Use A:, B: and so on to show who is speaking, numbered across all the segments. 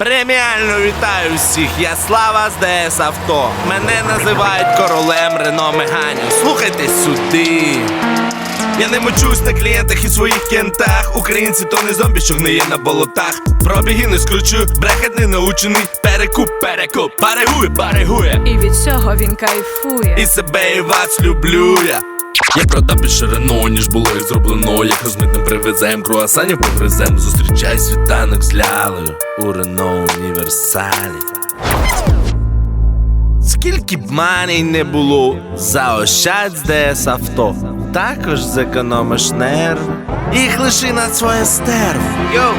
A: Преміально вітаю всіх, я Слава з ДС Авто. Мене називають королем Рено Мегані. Слухайте сюди. Я не мочусь на клієнтах і своїх кентах. Українці то не зомбі, що гниє на болотах. Пробіги не скручу, брехать не научений. Перекуп, перекуп, парегує, парегує.
B: І від цього він кайфує.
A: І себе і вас люблю я. Я продав більше Рено, ніж було і зроблено. Як розмитним привезем, круасанів погризем. Зустрічай світанок з лялею у Рено універсалі. Скільки б маній не було, заощадь з ДС авто. Також зекономиш нерви. Їх лиши на своє стерво. Йоу!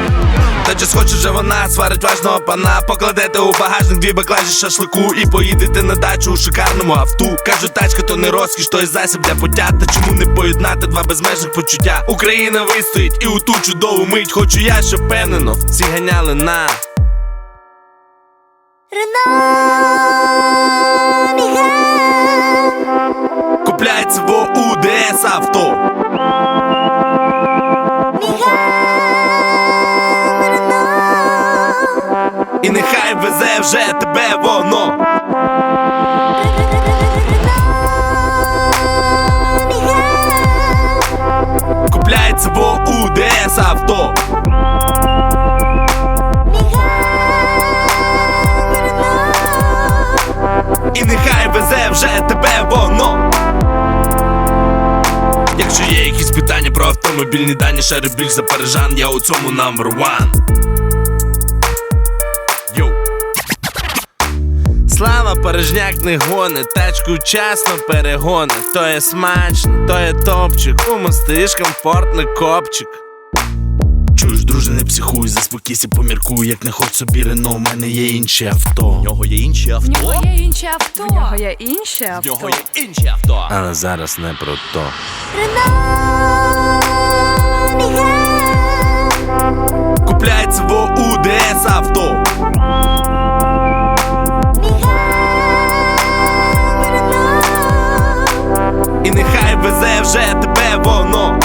A: Та чи схоче вже вона сварить важного пана. Покладете у багажник дві баклажі шашлику і поїдете на дачу у шикарному авто. Кажуть, тачка то не розкіш, то й засіб для пуття. Та чому не поєднати два безмежних почуття? Україна вистоїть і у ту чудову мить хочу я, щоб впевнено всі ганяли на. Купляється І нехай везе вже тебе воно. Купляється в УДС авто. І нехай везе вже тебе воно. Якщо є якісь питання про автомобільні дані, шари більш за парижан, я у цьому number one. Слава порожняк не гони, тачку вчасно перегони. То є смачно, то є топчик, у мостиш комфортний копчик. Чуєш, друже, не психуй, заспокійся, поміркуй, як не хоч собі Рено, у мене є інші авто.
C: В нього є інші
B: В
C: авто.
B: нього є інші авто. В нього є інші
C: В нього є інші авто.
A: Але зараз не про то.
D: Renault, І нехай везе вже тебе воно.